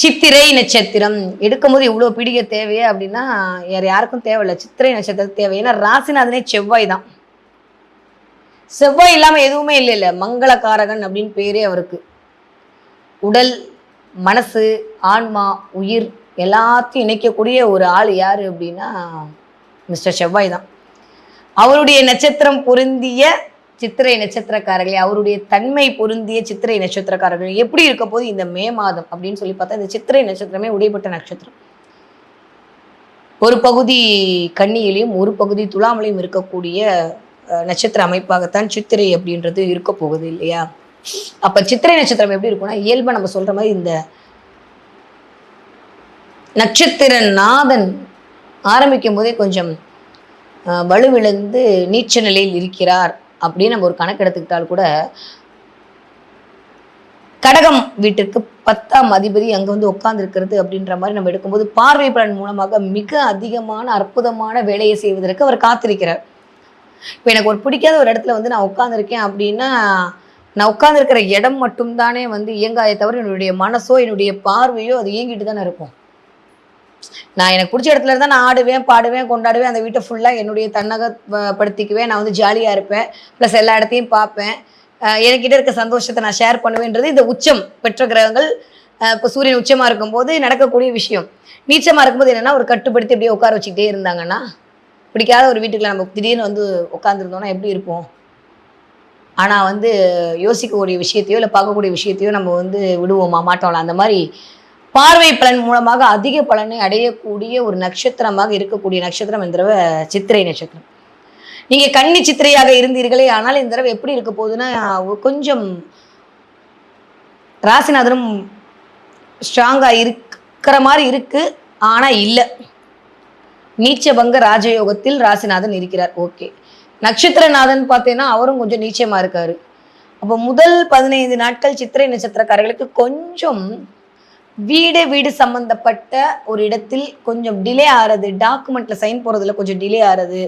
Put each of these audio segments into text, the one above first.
சித்திரை நட்சத்திரம். எடுக்கும்போது இவ்வளோ பிடிக்க தேவையே அப்படின்னா வேற யாருக்கும் தேவையில்லை. சித்திரை நட்சத்திரம் தேவை. ஏன்னா ராசிநாதனே செவ்வாய் தான். செவ்வாய் இல்லாமல் எதுவுமே இல்லை இல்லை. மங்களகாரகன் அப்படின்னு பேரே அவருக்கு. உடல் மனசு ஆன்மா உயிர் எல்லாத்தையும் இணைக்கக்கூடிய ஒரு ஆள் யார் அப்படின்னா மிஸ்டர் செவ்வாய் தான். அவருடைய நட்சத்திரம் பொருந்திய சித்திரை நட்சத்திரக்காரர்களே அவருடைய தன்மை பொருந்திய சித்திரை நட்சத்திரக்காரர்கள் எப்படி இருக்க போது இந்த மே மாதம் அப்படின்னு சொல்லி பார்த்தா இந்த சித்திரை நட்சத்திரமே உடைப்பட்ட நட்சத்திரம். ஒரு பகுதி கன்னியிலையும் ஒரு பகுதி துலாமலையும் இருக்கக்கூடிய நட்சத்திர அமைப்பாகத்தான் சித்திரை அப்படின்றது இருக்க போகுது இல்லையா? அப்ப சித்திரை நட்சத்திரம் எப்படி இருக்கும்னா இயல்பா நம்ம சொல்ற மாதிரி இந்த நட்சத்திர நாதன் ஆரம்பிக்கும் போதே கொஞ்சம் வலுவிழந்து நீச்ச நிலையில் இருக்கிறார். அப்படின்னு நம்ம ஒரு கணக்கு எடுத்துக்கிட்டால் கூட கடகம் வீட்டிற்கு பத்தாம் அதிபதி அங்க வந்து உட்கார்ந்துருக்கிறது அப்படின்ற மாதிரி நம்ம எடுக்கும்போது பார்வை பலன் மூலமாக மிக அதிகமான அற்புதமான வேலையை செய்வதற்கு அவர் காத்திருக்கிறார். இப்போ எனக்கு ஒரு பிடிக்காத ஒரு இடத்துல வந்து நான் உட்காந்துருக்கேன் அப்படின்னா நான் உட்காந்துருக்கிற இடம் மட்டும்தானே வந்து இயங்காதே தவிர என்னுடைய மனசோ என்னுடைய பார்வையோ அது இயங்கிட்டு தானே இருக்கும். நான் எனக்கு பிடிச்ச இடத்துல இருந்தால் நான் ஆடுவேன் பாடுவேன் கொண்டாடுவேன். அந்த வீட்டை ஃபுல்லாக என்னுடைய தன்னகப்படுத்திக்குவேன். நான் வந்து ஜாலியாக இருப்பேன். ப்ளஸ் எல்லா இடத்தையும் பார்ப்பேன். என்கிட்ட இருக்க சந்தோஷத்தை நான் ஷேர் பண்ணுவேன்றது இந்த உச்சம் பெற்ற கிரகங்கள். இப்போ சூரியன் உச்சமாக இருக்கும்போது நடக்கக்கூடிய விஷயம். நீச்சமாக இருக்கும்போது என்னென்னா ஒரு கட்டுப்படுத்தி அப்படியே உட்கார வச்சுக்கிட்டே இருந்தாங்கன்னா பிடிக்காத ஒரு வீட்டுக்குள்ள நம்ம திடீர்னு வந்து உட்காந்துருந்தோம்னா எப்படி இருப்போம்? ஆனால் வந்து யோசிக்கக்கூடிய விஷயத்தையோ இல்லை பார்க்கக்கூடிய விஷயத்தையோ நம்ம வந்து விடுவோமா மாட்டோம்ல? அந்த மாதிரி பார்வை பலன் மூலமாக அதிக பலனை அடையக்கூடிய ஒரு நட்சத்திரமாக இருக்கக்கூடிய நட்சத்திரம் இந்த தடவை சித்திரை நட்சத்திரம். நீங்க கன்னி சித்திரையாக இருந்தீர்களே ஆனால் இந்த தடவை எப்படி இருக்க போகுதுன்னா கொஞ்சம் ராசிநாதனும் ஸ்ட்ராங்கா இருக்கிற மாதிரி இருக்கு ஆனா இல்லை. நீச்சபங்க ராஜயோகத்தில் ராசிநாதன் இருக்கிறார். ஓகே. நட்சத்திரநாதன் பார்த்தீங்கன்னா அவரும் கொஞ்சம் நீச்சமா இருக்காரு. அப்போ முதல் பதினைந்து நாட்கள் சித்திரை நட்சத்திரக்காரர்களுக்கு கொஞ்சம் வீடு வீடு சம்மந்தப்பட்ட ஒரு இடத்தில் கொஞ்சம் டிலே ஆகிறது டாக்குமெண்ட்ல சைன் போகிறதுல கொஞ்சம் டிலே ஆகிறது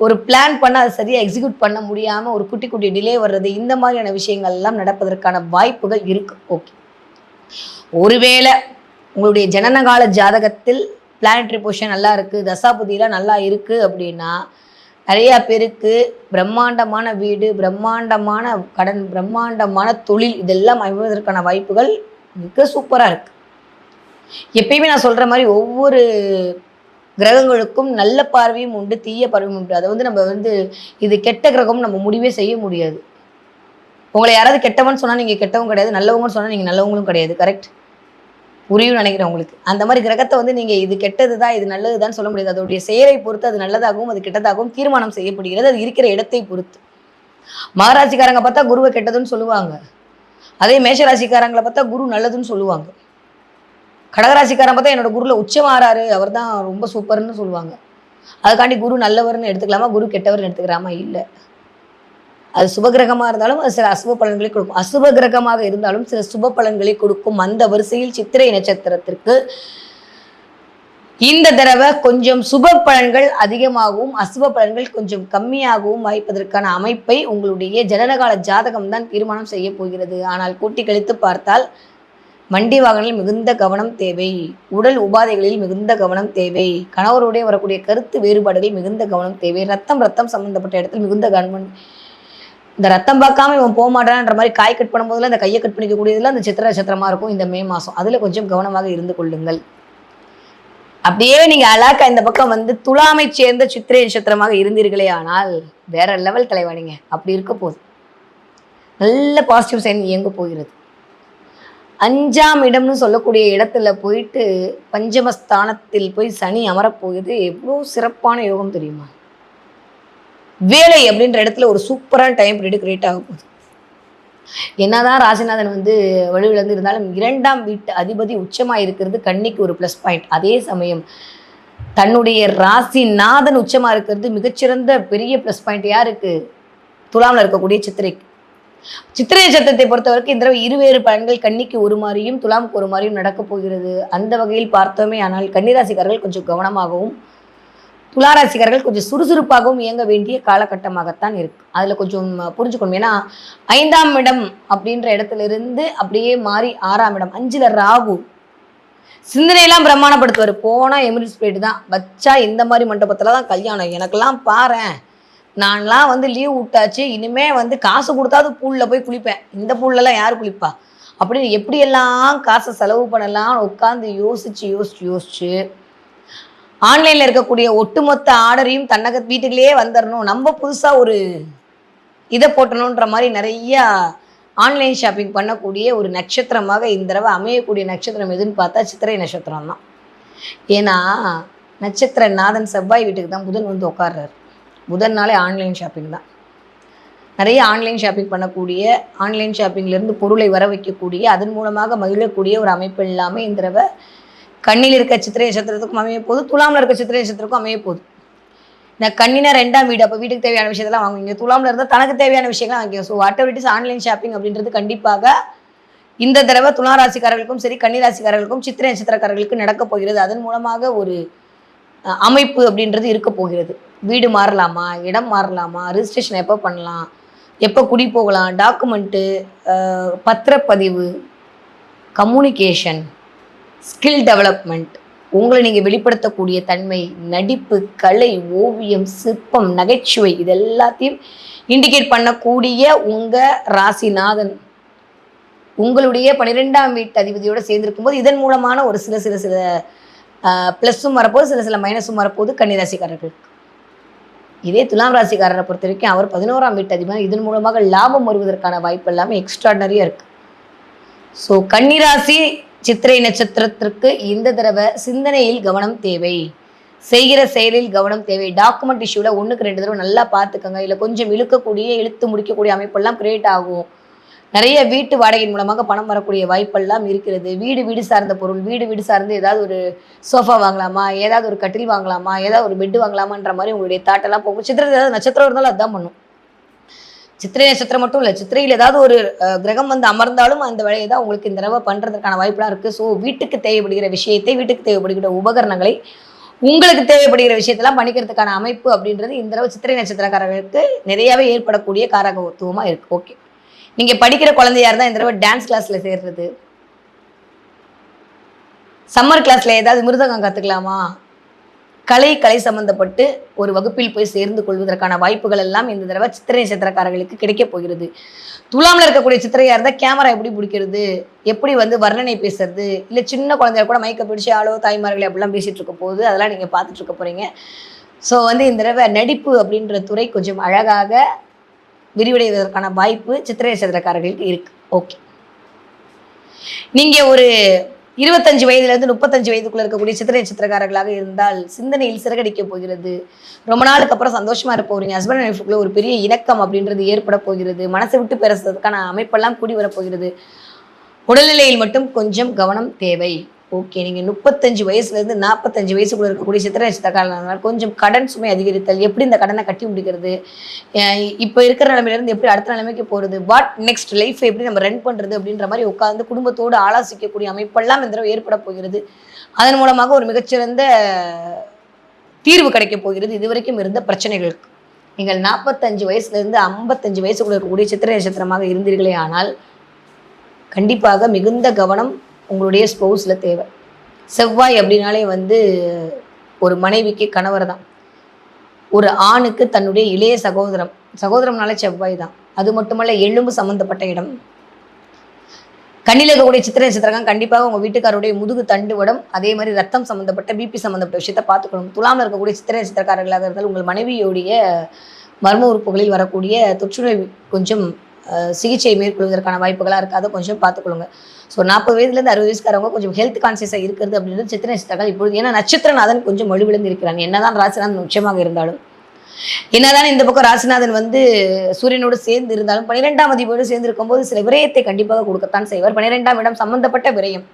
ஒரு பிளான் பண்ண அதை சரியாக எக்ஸிக்யூட் பண்ண முடியாமல் ஒரு குட்டி குட்டி டிலே வர்றது இந்த மாதிரியான விஷயங்கள் எல்லாம் நடப்பதற்கான வாய்ப்புகள் இருக்கு. ஓகே ஒருவேளை உங்களுடைய ஜனனகால ஜாதகத்தில் பிளானட்ரி பொசிஷன் நல்லா இருக்கு தசாபுதியெல்லாம் நல்லா இருக்கு அப்படின்னா நிறைய பேருக்கு பிரம்மாண்டமான வீடு பிரம்மாண்டமான கடன் பிரம்மாண்டமான தொழில் இதெல்லாம் அமைவதற்கான வாய்ப்புகள் மிக சூப்பராக இருக்கு. எப்பயுமே நான் சொல்கிற மாதிரி ஒவ்வொரு கிரகங்களுக்கும் நல்ல பார்வையும் உண்டு தீய பார்வையும் உண்டு. அதை வந்து நம்ம வந்து இது கெட்ட கிரகம் நம்ம முடிவே செய்ய முடியாது. உங்களை யாராவது கெட்டவன் சொன்னால் நீங்கள் கெட்டவும் கிடையாது நல்லவங்கன்னு சொன்னால் நீங்கள் நல்லவங்களும் கிடையாது கரெக்ட் புரியும் நினைக்கிறேன் உங்களுக்கு. அந்த மாதிரி கிரகத்தை வந்து நீங்கள் இது கெட்டது தான் இது நல்லதுதான் சொல்ல முடியாது. அதோடைய செயலை பொறுத்து அது நல்லதாகவும் அது கெட்டதாகவும் தீர்மானம் செய்யப்படுகிறது. அது இருக்கிற இடத்தை பொறுத்து. மகராசிக்காரங்க பார்த்தா குருவை கெட்டதுன்னு சொல்லுவாங்க. அதே மேஷராசிக்காரங்களை பார்த்தா குரு நல்லதுன்னு சொல்லுவாங்க. கடகராசிக்காரன் பார்த்தா என்னோட குருல உச்சமாறாரு. அவர் தான் ரொம்ப சூப்பர்னு சொல்லுவாங்க. அதுக்காண்டி குரு நல்லவர்னு எடுத்துக்கலாமா? குரு கெட்டவர்னு எடுத்துக்கலாமா இல்லை. அது சுபகிரகமாக இருந்தாலும் அது சில அசுப பலன்களை கொடுக்கும். அசுப கிரகமாக இருந்தாலும் சில சுப பலன்களை கொடுக்கும். அந்த வரிசையில் சித்திரை நட்சத்திரத்திற்கு இந்த தடவை கொஞ்சம் சுப பலன்கள் அதிகமாகவும் அசுப பலன்கள் கொஞ்சம் கம்மியாகவும் வாய்ப்பதற்கான அமைப்பை உங்களுடைய ஜனனகால ஜாதகம் தான் தீர்மானம் செய்ய போகிறது. ஆனால் கூட்டி கழித்து பார்த்தால் வண்டி வாகனங்களில் மிகுந்த கவனம் தேவை. உடல் உபாதைகளில் மிகுந்த கவனம் தேவை. கணவருடைய வரக்கூடிய கருத்து வேறுபாடுகளில் மிகுந்த கவனம் தேவை. ரத்தம் ரத்தம் சம்பந்தப்பட்ட இடத்தில் மிகுந்த கவனம். இந்த ரத்தம் பார்க்காம இவன் போக மாட்டான்ற மாதிரி காய் கட் பண்ணும்போதுல அந்த கையை கட் பண்ணிக்கக்கூடியதுல அந்த சித்திர நட்சத்திரமா இருக்கும் இந்த மே மாசம். அதுல கொஞ்சம் கவனமாக இருந்து கொள்ளுங்கள். அப்படியே நீங்க அலாக்கா இந்த பக்கம் வந்து துலாமை சேர்ந்த சித்திரை நட்சத்திரமாக இருந்தீர்களே ஆனால் வேற லெவல் தலைவாணிங்க அப்படி இருக்க போகுது நல்ல பாசிட்டிவ் சைன் இயங்க போகிறது. அஞ்சாம் இடம்னு சொல்லக்கூடிய இடத்துல போயிட்டு பஞ்சமஸ்தானத்தில் போய் சனி அமரப்போகுது. எவ்வளோ சிறப்பான யோகம் தெரியுமா? வேலை அப்படின்ற இடத்துல ஒரு சூப்பரான டைம் பீரியட் கிரியேட் ஆக போகுது. என்னதான் ராசிநாதன் வந்து வலுவிழந்து இருந்தாலும் இரண்டாம் வீட்டு அதிபதி உச்சமாக இருக்கிறது கண்ணிக்கு ஒரு ப்ளஸ் பாயிண்ட் அதே சமயம் தன்னுடைய ராசிநாதன் உச்சமாக இருக்கிறது மிகச்சிறந்த பெரிய ப்ளஸ் பாயிண்ட் யாருக்கு? துலாமில் இருக்கக்கூடிய சித்திரைக்கு. சித்திரை நட்சத்திரத்தை பொறுத்தவரைக்கும் இந்த தடவை இருவேறு பலன்கள் கன்னிக்கு ஒரு மாதிரியும் துலாமுக்கு ஒரு மாதிரியும் நடக்கப் போகிறது. அந்த வகையில் பார்த்தோமே ஆனால் கன்னிராசிக்காரர்கள் கொஞ்சம் கவனமாகவும் துளாராசிக்காரர்கள் கொஞ்சம் சுறுசுறுப்பாகவும் இயங்க வேண்டிய காலகட்டமாகத்தான் இருக்கு. அதில் கொஞ்சம் புரிஞ்சுக்கணும். ஏன்னா ஐந்தாம் இடம் அப்படின்ற இடத்துல இருந்து அப்படியே மாறி ஆறாம் இடம். அஞ்சில் ராகு. சிந்தனையெல்லாம் பிரமாணப்படுத்துவார் போனால் எமிரிஸ் பிளேட் தான். வச்சா இந்த மாதிரி மண்டபத்தில் தான் கல்யாணம். எனக்கெல்லாம் பாரேன். நான்லாம் வந்து லீவ் விட்டாச்சு இனிமே வந்து காசு கொடுத்தாவது பூலில் போய் குளிப்பேன். இந்த பூல்லலாம் யார் குளிப்பா? அப்படின்னு எப்படியெல்லாம் காசை செலவு பண்ணலாம் உட்காந்து யோசிச்சு யோசிச்சு யோசிச்சு ஆன்லைனில் இருக்கக்கூடிய ஒட்டுமொத்த ஆர்டரையும் தன்னக வீட்டுக்குள்ளேயே வந்துடணும் நம்ம புதுசாக ஒரு இதை போட்டணுன்ற மாதிரி நிறையா ஆன்லைன் ஷாப்பிங் பண்ணக்கூடிய ஒரு நட்சத்திரமாக இந்த தடவை அமையக்கூடிய நட்சத்திரம் எதுன்னு பார்த்தா சித்திரை நட்சத்திரம் தான் ஏன்னா நட்சத்திர நாதன் செவ்வாய் வீட்டுக்கு தான் புதன் வந்து உட்கார்றாரு. புதன் நாளே ஆன்லைன் ஷாப்பிங் தான். நிறைய ஆன்லைன் ஷாப்பிங் பண்ணக்கூடிய ஆன்லைன் ஷாப்பிங்லேருந்து பொருளை வர வைக்கக்கூடிய அதன் மூலமாக மகிழக்கூடிய ஒரு அமைப்பு இல்லாமல் இந்த தடவை கண்ணில் இருக்க சித்திரை நட்சத்திரத்துக்கும் அமைய போகுது துலாமில் இருக்க சித்திரை நட்சத்திரத்துக்கும் அமைய போகுது. இந்த கண்ணினா ரெண்டாம் வீடு அப்போ வீட்டுக்கு தேவையான விஷயத்தெல்லாம் வாங்குவீங்க. துலாமில் இருந்தால் தனக்கு தேவையான விஷயங்கள்லாம் வாங்கிக்கோ so whatever it is online shopping அப்படின்றது கண்டிப்பாக இந்த தடவை துலா ராசிக்காரர்களுக்கும் சரி கன்னிராசிக்காரர்களுக்கும் சித்திரை நட்சத்திரக்காரர்களுக்கு நடக்கப் போகிறது. அதன் மூலமாக ஒரு அமைப்பு அப்படின்றது இருக்க போகிறது. வீடு மாறலாமா? இடம் மாறலாமா? ரிஜிஸ்ட்ரேஷன் எப்போ பண்ணலாம்? எப்போ குடி போகலாம்? டாக்குமெண்ட்டு பத்திரப்பதிவு கம்யூனிகேஷன் ஸ்கில் டெவலப்மெண்ட் உங்களை நீங்கள் வெளிப்படுத்தக்கூடிய தன்மை நடிப்பு கலை ஓவியம் சிற்பம் நகைச்சுவை இது எல்லாத்தையும் இண்டிகேட் பண்ணக்கூடிய உங்கள் ராசிநாதன். உங்களுடைய பன்னிரெண்டாம் வீட்டு அதிபதியோடு சேர்ந்திருக்கும் போது இதன் மூலமான ஒரு சில சில சில ப்ளஸ்ஸும் வரப்போது சில சில மைனஸும் வரப்போகுது கன்னிராசிக்காரர்களுக்கு. இதே துலாம் ராசிக்காரரை பொறுத்த வரைக்கும் அவர் பதினோராம் வீட்டு அதிபர் இதன் மூலமாக லாபம் வருவதற்கான வாய்ப்பு எல்லாமே எக்ஸ்ட்ராடனரியாக இருக்குது ஸோ கன்னிராசி சித்திரை நட்சத்திரத்திற்கு இந்த தடவை சிந்தனையில் கவனம் தேவை. செய்கிற செயலில் கவனம் தேவை. டாக்குமெண்ட் இஷ்யூவில் ஒன்றுக்கு ரெண்டு தடவை நல்லா பார்த்துக்கோங்க. இல்லை கொஞ்சம் இழுக்கக்கூடிய இழுத்து முடிக்கக்கூடிய அமைப்பெல்லாம் கிரியேட் ஆகும். நிறைய வீட்டு வாடகையின் மூலமாக பணம் வரக்கூடிய வாய்ப்பெல்லாம் இருக்கிறது. வீடு வீடு சார்ந்த பொருள் வீடு வீடு சார்ந்து ஏதாவது ஒரு சோஃபா வாங்கலாமா? ஏதாவது ஒரு கட்டில் வாங்கலாமா? ஏதாவது ஒரு பெட்டு வாங்கலாமான்ற மாதிரி உங்களுடைய தாட்டெல்லாம் போகும். சித்திரத்தில் ஏதாவது நட்சத்திரம் இருந்தாலும் அதுதான் பண்ணும். சித்திரை நட்சத்திரம் மட்டும் இல்லை சித்திரையில் ஏதாவது ஒரு கிரகம் வந்து அமர்ந்தாலும் அந்த வேலையை தான் உங்களுக்கு இந்த தடவை பண்ணுறதுக்கான வாய்ப்பெலாம் இருக்குது ஸோ வீட்டுக்கு தேவைப்படுகிற விஷயத்தை வீட்டுக்கு தேவைப்படுகிற உபகரணங்களை உங்களுக்கு தேவைப்படுகிற விஷயத்தெல்லாம் பண்ணிக்கிறதுக்கான அமைப்பு அப்படின்றது இந்த தடவை சித்திரை நட்சத்திரக்காரர்களுக்கு நிறையாவே ஏற்படக்கூடிய காரகத்துவமாக இருக்குது ஓகே நீங்கள் படிக்கிற குழந்தையா இருந்தால் இந்த தடவை டான்ஸ் கிளாஸில் சேர்றது. சம்மர் கிளாஸில் ஏதாவது மிருதகம் கற்றுக்கலாமா கலை கலை சம்பந்தப்பட்டு ஒரு வகுப்பில் போய் சேர்ந்து கொள்வதற்கான வாய்ப்புகள் எல்லாம் இந்த தடவை சித்திரை நட்சத்திரக்காரர்களுக்கு கிடைக்கப் போகிறது. துலாமில் இருக்கக்கூடிய சித்திரையாக இருந்தால் கேமரா எப்படி பிடிக்கிறது? எப்படி வந்து வர்ணனை பேசுறது? இல்லை சின்ன குழந்தைய கூட மயக்க பிடிச்சி ஆளோ தாய்மார்களே அப்படிலாம் பேசிகிட்டு இருக்க போகுது அதெல்லாம் நீங்கள் பார்த்துட்டு இருக்க போகிறீங்க ஸோ வந்து இந்த தடவை நடிப்பு அப்படின்ற துறை கொஞ்சம் அழகாக விரிவடைவதற்கான வாய்ப்பு சித்திரை நட்சத்திரக்காரர்களுக்கு இருக்கு. ஓகே நீங்க ஒரு இருபத்தஞ்சு வயதுலேருந்து முப்பத்தஞ்சு வயதுக்குள்ள இருக்கக்கூடிய சித்திரை நட்சத்திரக்காரர்களாக இருந்தால் சிந்தனையில் சிறகடிக்க போகிறது. ரொம்ப நாளுக்கு அப்புறம் சந்தோஷமா இருப்ப ஒரு ஹஸ்பண்ட் அண்ட் ஒய்ஃபுக்குள்ள ஒரு பெரிய இணக்கம் அப்படின்றது ஏற்பட போகிறது. மனசை விட்டு பேசுறதுக்கான அமைப்பெல்லாம் கூடி வரப்போகிறது உடல்நிலையில் மட்டும் கொஞ்சம் கவனம் தேவை. ஓகே நீங்கள் முப்பத்தஞ்சு வயசுலேருந்து நாற்பத்தஞ்சு வயசுக்குள்ள இருக்கக்கூடிய சித்திரை நட்சத்திரக்காரர்களால் கொஞ்சம் கடன் சுமை அதிகரித்தல் எப்படி இந்த கடனை கட்டி முடிக்கிறது இப்போ இருக்கிற நிலமையிலேருந்து எப்படி அடுத்த நிலைமைக்கு போகிறது வாட் நெக்ஸ்ட் லைஃப் எப்படி நம்ம ரன் பண்ணுறது அப்படின்ற மாதிரி உட்காந்து குடும்பத்தோடு ஆலோசிக்கக்கூடிய அமைப்பெல்லாம் இந்த தடவை ஏற்பட போகிறது. அதன் மூலமாக ஒரு மிகச்சிறந்த தீர்வு கிடைக்க போகிறது இதுவரைக்கும் இருந்த பிரச்சனைகளுக்கு. நீங்கள் நாற்பத்தஞ்சு வயசுலேருந்து ஐம்பத்தஞ்சு வயசுக்குள்ள இருக்கக்கூடிய சித்திரை நட்சத்திரமாக இருந்தீர்களே ஆனால் கண்டிப்பாக மிகுந்த கவனம் உங்களுடைய ஸ்பௌஸில் தேவை. செவ்வாய் அப்படின்னாலே வந்து ஒரு மனைவிக்கு கணவர் தான். ஒரு ஆணுக்கு தன்னுடைய இளைய சகோதரம். சகோதரம்னாலே செவ்வாய் தான். அது மட்டுமல்ல எலும்பு சம்மந்தப்பட்ட இடம். கண்ணில் இருக்கக்கூடிய சித்திரை சித்திரகம் கண்டிப்பாக உங்கள் வீட்டுக்காரருடைய முதுகு தண்டு உடம் அதே மாதிரி ரத்தம் சம்மந்தப்பட்ட பிபி சம்மந்தப்பட்ட விஷயத்த பார்த்துக்கணும். துலாமில் இருக்கக்கூடிய சித்திரை சித்திரக்காரர்களாக இருந்தால் உங்கள் மனைவியோடைய மர்ம உறுப்புகளில் வரக்கூடிய தொற்றுநோய் கொஞ்சம் சிகிச்சை மேற்கொள்வதற்கான வாய்ப்புகளாக இருக்குது. அதை கொஞ்சம் பார்த்துக்கொள்ளுங்க. ஸோ நாற்பது வயதுலேருந்து அறுபது வயசுக்காரவங்க கொஞ்சம் ஹெல்த் கான்சியஸாக இருக்கிறது அப்படின்றது சித்திர நட்சத்திரங்கள் இப்பொழுது. ஏன்னா நட்சத்திரநாதன் கொஞ்சம் வலுவிழந்து இருக்கிறான். என்னதான் ராசிநாதன் உச்சமாக இருந்தாலும். என்னதான் இந்த பக்கம் ராசிநாதன் வந்து சூரியனோடு சேர்ந்து இருந்தாலும் பன்னிரெண்டாம் அதிபதியோடு சேர்ந்து இருக்கும்போது சில விரயத்தை கண்டிப்பாக கொடுக்கத்தான் செய்வார். பன்னிரெண்டாம் இடம் சம்பந்தப்பட்ட விரயம்.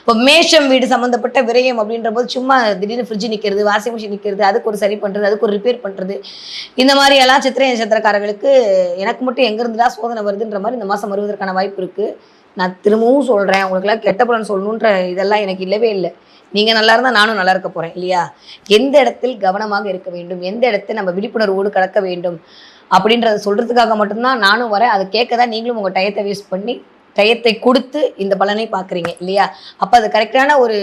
இப்போ மேஷம் வீடு சம்மந்தப்பட்ட விரயம் அப்படின்ற போது சும்மா திடீர்னு ஃப்ரிட்ஜ் நிற்கிறது வாஷிங் மிஷின் நிற்கிறது அதுக்கு ஒரு சரி பண்ணுறது அதுக்கு ஒரு ரிப்பேர் பண்ணுறது இந்த மாதிரி எல்லாம் சித்திரை நட்சத்திரக்காரர்களுக்கு எனக்கு மட்டும் எங்கேருந்துடா சோதனை வருதுன்ற மாதிரி இந்த மாதம் வருவதற்கான வாய்ப்பு இருக்குது நான் திரும்பவும் சொல்கிறேன் உங்களுக்குலாம் கெட்ட பலன் சொல்லணுன்ற இதெல்லாம் எனக்கு இல்லவே இல்லை. நீங்கள் நல்லா இருந்தால் நானும் நல்லா இருக்க போகிறேன் இல்லையா? எந்த இடத்தில் கவனமாக இருக்க வேண்டும்? எந்த இடத்தை நம்ம விழிப்புணர்வோடு கடக்க வேண்டும்? அப்படின்றத சொல்கிறதுக்காக மட்டும்தான் நானும் வரேன். அதை கேட்க தான் நீங்களும் உங்கள் டயத்தை வேஸ்ட் பண்ணி டயத்தை கொடுத்து இந்த பலனை பார்க்குறீங்க இல்லையா? அப்போ அது கரெக்டான ஒரு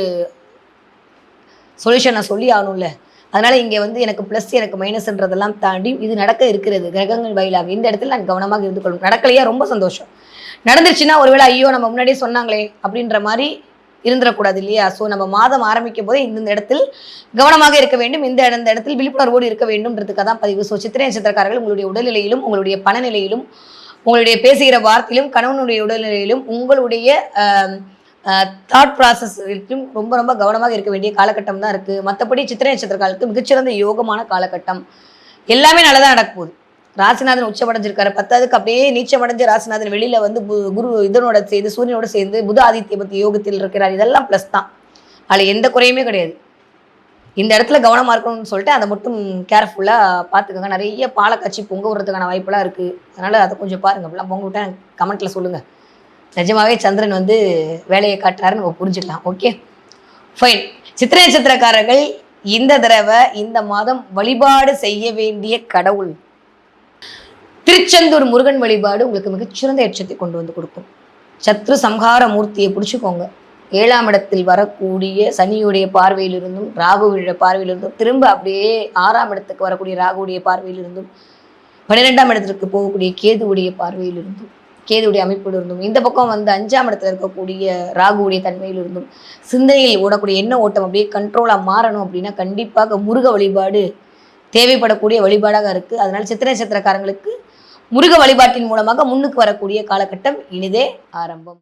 சொல்யூஷன் நான் சொல்லி ஆகணும்ல. அதனால் இங்கே வந்து எனக்கு ப்ளஸ் எனக்கு மைனஸ்ன்றதெல்லாம் தாண்டி இது நடக்க இருக்கிறது கிரகங்கள் வாயிலாக. இந்த இடத்துல நான் கவனமாக இருந்து கொள்ளும். நடக்கலையா? ரொம்ப சந்தோஷம். நடந்துருச்சுன்னா ஒருவேளை ஐயோ நம்ம முன்னாடியே சொன்னாங்களே அப்படின்ற மாதிரி இருந்துடக்கூடாது இல்லையா? ஸோ நம்ம மாதம் ஆரம்பிக்கும் போதே இந்த இடத்தில் கவனமாக இருக்க வேண்டும். இந்த இந்த இடத்தில் விழிப்புணர்வோடு இருக்க வேண்டும்ன்றதுக்காக தான் பதிவு. ஸோ சித்திரை நட்சத்திரக்காரர்கள் உங்களுடைய உடல்நிலையிலும் உங்களுடைய பணநிலையிலும் உங்களுடைய பேசுகிற வார்த்தையிலும் கணவனுடைய உடல்நிலையிலும் உங்களுடைய தாட் ப்ராசஸ்க்கும் ரொம்ப ரொம்ப கவனமாக இருக்க வேண்டிய காலகட்டம் தான் இருக்குது மற்றபடி சித்திரை நட்சத்திரக்காரர்களுக்கு மிகச்சிறந்த யோகமான காலகட்டம். எல்லாமே நல்லதாக நடக்க போகுது. ராசிநாதன் உச்சமடைஞ்சிருக்காரு. பத்தாவதுக்கு அப்படியே நீச்சமடைஞ்ச ராசிநாதன் வெளியில வந்து பு- குரு இதனோட சேர்ந்து சூரியனோட சேர்ந்து புத ஆதித்ய பத்தி யோகத்தில் இருக்கிறார். இதெல்லாம் ப்ளஸ் தான். அதில் எந்த குறையுமே கிடையாது. இந்த இடத்துல கவனமாக இருக்கணும்னு சொல்லிட்டு அதை மட்டும் கேர்ஃபுல்லாக பார்த்துக்கோங்க. நிறைய பாலை காய்ச்சி பொங்க விடுறதுக்கான வாய்ப்பெல்லாம் இருக்குது அதனால் அதை கொஞ்சம் பாருங்கள் அப்படிலாம் பொங்க விட்டா கமெண்ட்டில் சொல்லுங்கள் நிஜமாகவே சந்திரன் வந்து வேலையை காட்டுறாருன்னு நம்ம புரிஞ்சுக்கலாம். ஓகே ஃபைன் சித்திரை நட்சத்திரக்காரர்கள் இந்த தடவை இந்த மாதம் வழிபாடு செய்ய வேண்டிய கடவுள். திருச்செந்தூர் முருகன் வழிபாடு உங்களுக்கு மிகச்சிறந்த எச்சத்தை கொண்டு வந்து கொடுக்கும். சத்ரு சம்ஹார மூர்த்தியை பிடிச்சிக்கோங்க. ஏழாம் இடத்தில் வரக்கூடிய சனியுடைய பார்வையிலிருந்தும் ராகுவுடைய பார்வையிலிருந்தும் திரும்ப அப்படியே ஆறாம் இடத்துக்கு வரக்கூடிய ராகுவுடைய பார்வையிலிருந்தும் பன்னிரெண்டாம் இடத்திற்கு போகக்கூடிய கேதுவுடைய பார்வையிலிருந்தும் கேதுவுடைய அமைப்பிலிருந்தும் இந்த பக்கம் வந்து அஞ்சாம் இடத்துல இருக்கக்கூடிய ராகுவுடைய தன்மையிலிருந்தும் சிந்தனையில் ஓடக்கூடிய எண்ண ஓட்டம் அப்படியே கண்ட்ரோலாக மாறணும் அப்படின்னா கண்டிப்பாக முருக வழிபாடு தேவைப்படக்கூடிய வழிபாடாக இருக்குது அதனால் சித்திரை நட்சத்திரக்காரங்களுக்கு முருக வழிபாட்டின் மூலமாக முன்னுக்கு வரக்கூடிய காலகட்டம் இனிதே ஆரம்பம்.